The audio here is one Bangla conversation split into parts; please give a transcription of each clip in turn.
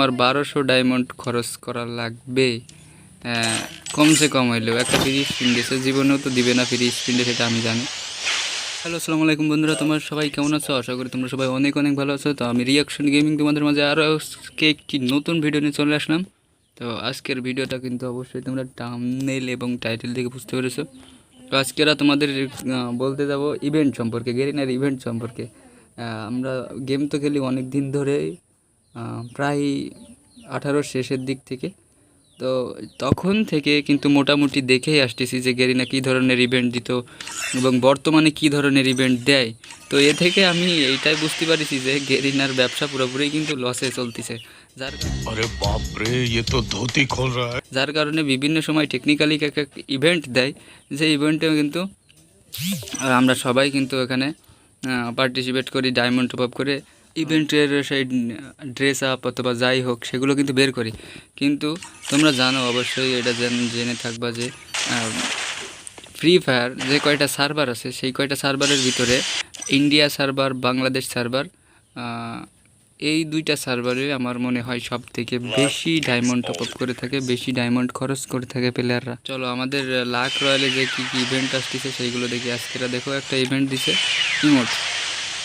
তোমার বারোশো ডায়মন্ড খরচ করা লাগবে। কমসে কম হইলেও একটা ফ্রি স্পিন দিয়েছে জীবনেও তো দিবে না ফ্রি স্পিন সেটা আমি জানি। হ্যালো আসসালামু আলাইকুম বন্ধুরা তোমার সবাই কেমন আছো? আশা করি তোমরা সবাই অনেক অনেক ভালো আছো। তো আমি রিয়াকশন গেমিং তোমাদের মাঝে আরও আজকে একটি নতুন ভিডিও নিয়ে চলে আসলাম। তো আজকের ভিডিওটা কিন্তু অবশ্যই তোমরা টামনেল এবং টাইটেল থেকে বুঝতে পেরেছ। তো আজকেরা তোমাদের বলতে যাব ইভেন্ট সম্পর্কে গেরিনার ইভেন্ট সম্পর্কে। আমরা গেম তো খেলি অনেক দিন ধরে আহ, প্রায় আঠারোর শেষের দিক থেকে। তো তখন থেকে কিন্তু মোটামুটি দেখেই আসতেছি যে গেরিনা কী ধরনের ইভেন্ট দিত এবং বর্তমানে কি ধরনের ইভেন্ট দেয়। তো এ থেকে আমি এইটাই বুঝতে পারিছি যে গেরিনার ব্যবসা পুরোপুরি কিন্তু লসে চলতেছে। যার আরে বাপ ইয়ে তো ধুতি খোল যার কারণে বিভিন্ন সময় টেকনিক্যালি এক এক ইভেন্ট দেয় যে ইভেন্টেও কিন্তু আমরা সবাই কিন্তু এখানে পার্টিসিপেট করি ডায়মন্ড টপ আপ করে। ইভেন্টের সেই ড্রেস আপ অথবা যাই হোক, সেগুলো কিন্তু বের করি। কিন্তু তোমরা জানো অবশ্যই এটা জেন- থাকবা যে ফ্রি ফায়ার যে কয়টা সার্ভার আছে, সেই কয়টা সার্ভারের ভিতরে ইন্ডিয়া সার্ভার বাংলাদেশ সার্ভার এই দুইটা সার্ভারে আমার মনে হয় সব থেকে বেশি ডায়মন্ড টপ আপ করে থাকে, বেশি ডায়মন্ড খরচ করে থাকে প্লেয়াররা চলো, আমাদের লাখ রয়্যালে যে কী কী ইভেন্ট আসতেছে, সেইগুলো দেখি। আজকেরা দেখো, একটা ইভেন্ট দিছে ইমোট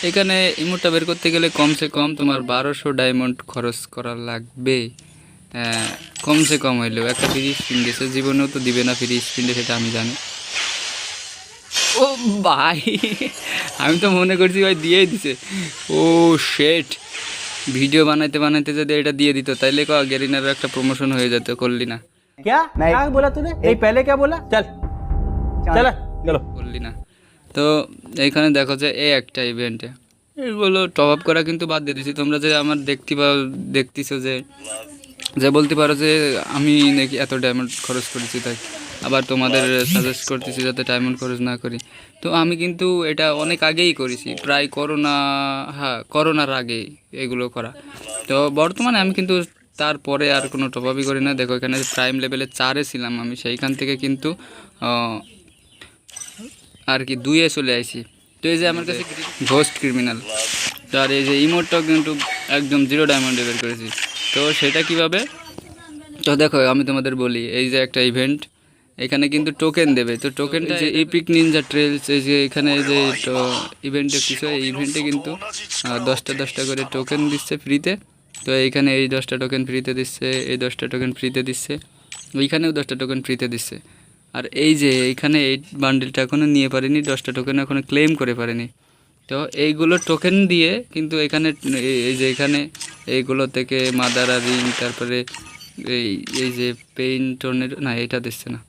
এখানে ইমোটটা বের করতে গেলে কমসে কম তোমার বারোশো ডায়মন্ড খরচ করা লাগবে আহ, কমসে কম হইলেও একটা ফ্রি স্পিন দিয়েছে জীবনেও তো দিবে না ফ্রি স্পিন সেটা আমি জানি ও ভাই আমি তো মনে করছি ভাই দিয়েই দিছে ও শেট ভিডিও বানাইতে বানাইতে যদি এটা দিয়ে দিত তাইলে ক গেরিনার একটা প্রমোশন হয়ে যেত করলি না क्या क्या बोला तूने नहीं पहले क्या बोला चल चल चलो করলি না তো এইখানে দেখো যে এই একটা ইভেন্টে এগুলো টপ আপ করা কিন্তু বাদ দিয়ে দিছি। তোমরা যে আমার দেখতে পাও, দেখতেছো যে যে বলতে পারো যে আমি নাকি এত ডায়মন্ড খরচ করেছি তাই। আবার তোমাদের সাজেস্ট করতেছি যাতে ডায়মন্ড খরচ না করি। তো আমি কিন্তু এটা অনেক আগেই করেছি। প্রায় করোনা হ্যাঁ করোনার আগে এগুলো করা। তো বর্তমানে আমি কিন্তু তারপরে আর কোনো টপ আপই করি না। দেখো এখানে প্রাইম লেভেলে চারে ছিলাম আমি। সেইখান থেকে কিন্তু আর কি, দুইয়ে চলে আইছি। তো এই যে আমার কাছে ঘোস্ট ক্রিমিনাল তো আর এই যে ইমোটটাও কিন্তু একদম জিরো ডায়মন্ডে বের করেছি। তো সেটা কীভাবে? তো দেখো, আমি তোমাদের বলি, এই যে একটা ইভেন্ট এখানে কিন্তু টোকেন দেবে। তো টোকেনটা যে এপিক নিনজা ট্রেলস এই যে এখানে যে ইভেন্টে কিছু, এই ইভেন্টে কিন্তু দশটা দশটা করে টোকেন দিচ্ছে ফ্রিতে তো এইখানে এই দশটা টোকেন ফ্রিতে দিচ্ছে, এই দশটা টোকেন ফ্রিতে দিচ্ছে ওইখানেও দশটা টোকেন ফ্রিতে দিচ্ছে। আর এই যে এইখানে এই বান্ডিলটা এখনও নিয়ে পারিনি, দশটা টোকেন এখনও ক্লেম করে পারিনি। তো এইগুলো টোকেন দিয়ে কিন্তু এখানে, এই- যে এখানে এইগুলো থেকে মাদারা রিং তারপরে এই এই যে পেইন টর্নের না, এটা দিচ্ছে না।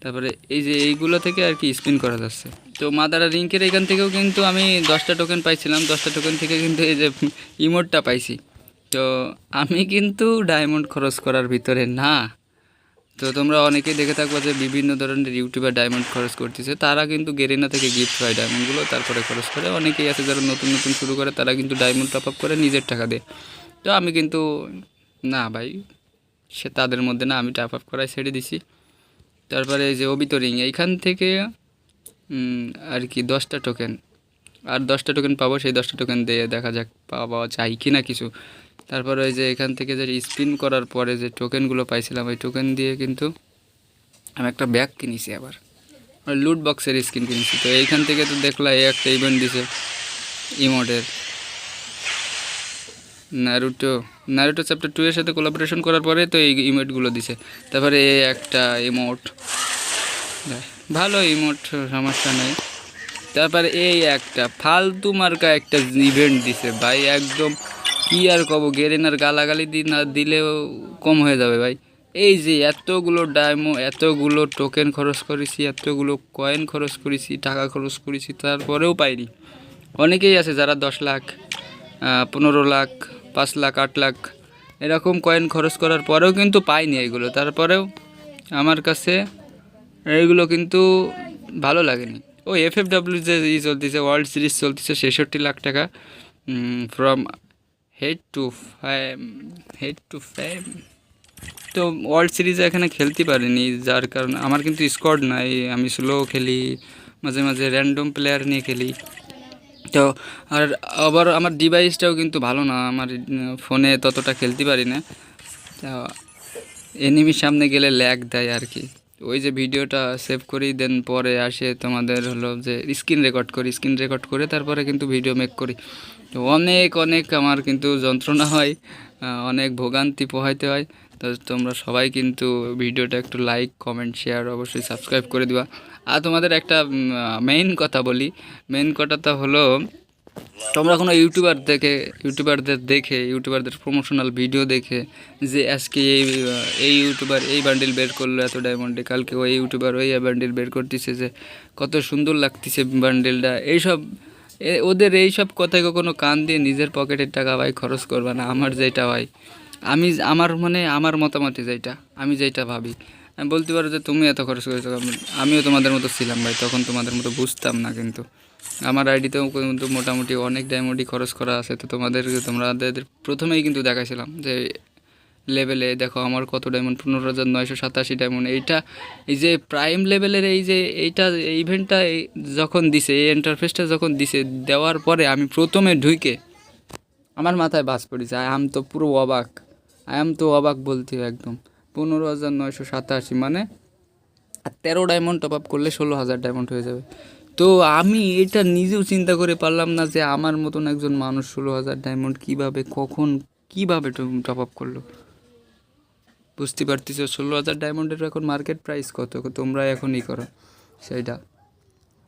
তারপরে এই যে এইগুলো থেকে আর কি স্পিন করা যাচ্ছে। তো মাদারা রিঙ্কের এখান থেকেও কিন্তু আমি দশটা টোকেন পাইছিলাম, দশটা টোকেন থেকে কিন্তু এই যে ইমোটটা পাইছি। তো আমি কিন্তু ডায়মন্ড খরচ করার ভিতরে না। তো তোমরা অনেকেই দেখে থাকব যে বিভিন্ন ধরনের ইউটিউবার ডায়মন্ড খরচ করতেছে। তারা কিন্তু গেরিনা থেকে গিফট পায় ডায়মন্ডগুলো তারপরে খরচ করে। অনেকেই আছে যারা নতুন নতুন শুরু করে, তারা কিন্তু ডায়মন্ড টপ আপ করে নিজের টাকা দেয়। তো আমি কিন্তু, না ভাই, সে তাদের মধ্যে না আমি টপ আপ করাই ছেড়ে দিছি। তারপরে যে অবিত রিং, এইখান থেকে আর কি দশটা টোকেন আর দশটা টোকেন পাবো, সেই দশটা টোকেন দিয়ে দেখা যাক পাওয়া যায় কি না কিছু। তারপরে ওই যে এখান থেকে যে স্পিন করার পরে যে টোকেনগুলো পাইছিলাম, ওই টোকেন দিয়ে কিন্তু আমি একটা ব্যাগ কিনেছি আবার। লুট বক্সের স্কিন কিনেছি। তো এইখান থেকে তো দেখলাম এই একটা ইভেন্ট দিছে ইমোটের নারুটো নারুটো চ্যাপ্টার টু এর সাথে কোলাবোরেশন করার পরে তো এই ইমোটগুলো দিছে। তারপরে এই একটা ইমোট ভালো ইমোট সমস্যা নেই। তারপরে এই একটা ফালতু মার্কা একটা ইভেন্ট দিছে ভাই, একদম কি আর কব, গেরেনার গালাগালি দিলেও কম হয়ে যাবে ভাই। এই যে এতগুলো ডায়মো এতগুলো টোকেন খরচ করেছি, এতগুলো কয়েন খরচ করেছি, টাকা খরচ করেছি, তারপরেও পাইনি। অনেকেই আছে যারা দশ লাখ পনেরো লাখ, পাঁচ লাখ, আট লাখ এরকম কয়েন খরচ করার পরেও কিন্তু পাইনি এগুলো। তারপরেও আমার কাছে এইগুলো কিন্তু ভালো লাগেনি। ও এফ এফ ডাব্লিউ যে ই চলতেছে ওয়ার্ল্ড সিরিজ চলতেছে, ছেষট্টি লাখ টাকা from head to head to fam তো ওয়ার্ল্ড সিরিজে এখানে খেলতে পারিনি, যার কারণে আমার কিন্তু স্কোয়াড নাই। আমি স্লো খেলি, মাঝে মাঝে র্যান্ডম প্লেয়ার নিয়ে খেলি। তো আর আবার আমার ডিভাইসটাও কিন্তু ভালো না, আমার ফোনে ততটা খেলতে পারি না। তা এনিমির সামনে গেলে ল্যাগ দেয় আর কি। ওই যে ভিডিওটা সেভ করি দেন পরে আসে তোমাদের হলো যে স্ক্রিন রেকর্ড করি, স্ক্রিন রেকর্ড করে তারপরে কিন্তু ভিডিও মেক করি। তো অনেক অনেক আমার কিন্তু যন্ত্রণা হয় অনেক ভোগান্তি পোহাইতে হয়। তো তোমরা সবাই কিন্তু ভিডিওটা একটু লাইক কমেন্ট শেয়ার অবশ্যই সাবস্ক্রাইব করে দিবা। আর তোমাদের একটা মেইন কথা বলি। মেইন কথাটা হলো তোমরা কোনো ইউটিউবার দেখে ইউটিউবারদের দেখে ইউটিউবারদের প্রমোশনাল ভিডিও দেখে যে আজকে এই এই ইউটিউবার এই বান্ডিল বের করল এত ডায়মন্ডে কালকে ওই ইউটিউবার ওই বান্ডিল বের করতেছে যে কত সুন্দর লাগতেছে বান্ডিলটা এইসব ওদের এইসব কথায় কখনো কান দিয়ে নিজের পকেটের টাকা ভাই খরচ করবে না, আমার যেটা ভাই। আমি, আমার মানে আমার মতামতে যেটা, আমি যেটা ভাবি। আমি বলতে পারো যে তুমি এত খরচ করেছ আমিও তোমাদের মতো ছিলাম ভাই, তখন তোমাদের মতো বুঝতাম না কিন্তু। আমার আইডিতেও কিন্তু মোটামুটি অনেক ডায়মন্ডই খরচ করা আছে, তো তোমাদের তোমাদের প্রথমেই কিন্তু দেখাইছিলাম যে লেভেলে দেখো আমার কত ডায়মন্ড পনেরো হাজার নয়শো সাতাশি ডায়মন্ড এইটা এই যে প্রাইম লেভেলের এই যে এইটা ইভেন্টটা যখন দিছে, এই ইন্টারফেসটা যখন দিছে, দেওয়ার পরে আমি প্রথমে ঢুকে আমার মাথায় বাস পড়েছে, আই আম তো পুরো অবাক, আই আম তো অবাক বলতে একদম। পনেরো হাজার নয়শো সাতাশি মানে তেরো ডায়মন্ড টপ আপ করলে ষোলো হাজার ডায়মন্ড হয়ে যাবে। তো আমি এটা নিজেও চিন্তা করে পারলাম না যে আমার মতন একজন মানুষ ষোলো হাজার ডায়মন্ড কীভাবে, কখন, কীভাবে টপ আপ করল। বুঝতে পারতেছো, ষোলো হাজার ডায়মন্ডের এখন মার্কেট প্রাইস কত? তোমরা এখনই করো, সেইটা।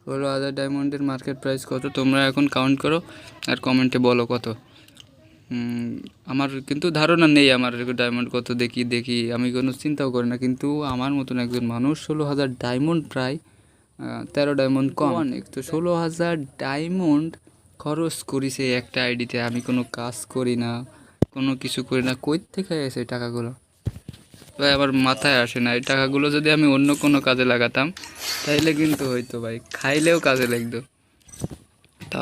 ষোলো হাজার ডায়মন্ডের মার্কেট প্রাইস কত? তোমরা এখন কাউন্ট করো আর কমেন্টে বলো কত। আমার কিন্তু ধারণা নেই আমার ডায়মন্ড কত দেখি দেখি। আমি কোনো চিন্তাও করি না কিন্তু আমার মতন একজন মানুষ ষোলো হাজার ডায়মন্ড প্রায় তেরো ডায়মন্ড কম। অনেক। তো ষোলো হাজার ডায়মন্ড খরচ করিছে একটা আইডিতে। আমি কোনো কাজ করি না কোনো কিছু করি না। কই থেকে এসে এই টাকাগুলো? ভাই আমার মাথায় আসে না। এই টাকাগুলো যদি আমি অন্য কোনো কাজে লাগাতাম তাইলে কিন্তু হয়তো ভাই। খাইলেও কাজে লাগতো। তা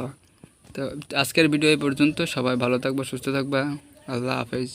তো আজকের ভিডিও এই পর্যন্ত। সবাই ভালো থাকবা সুস্থ থাকবা। আল্লাহ হাফেজ।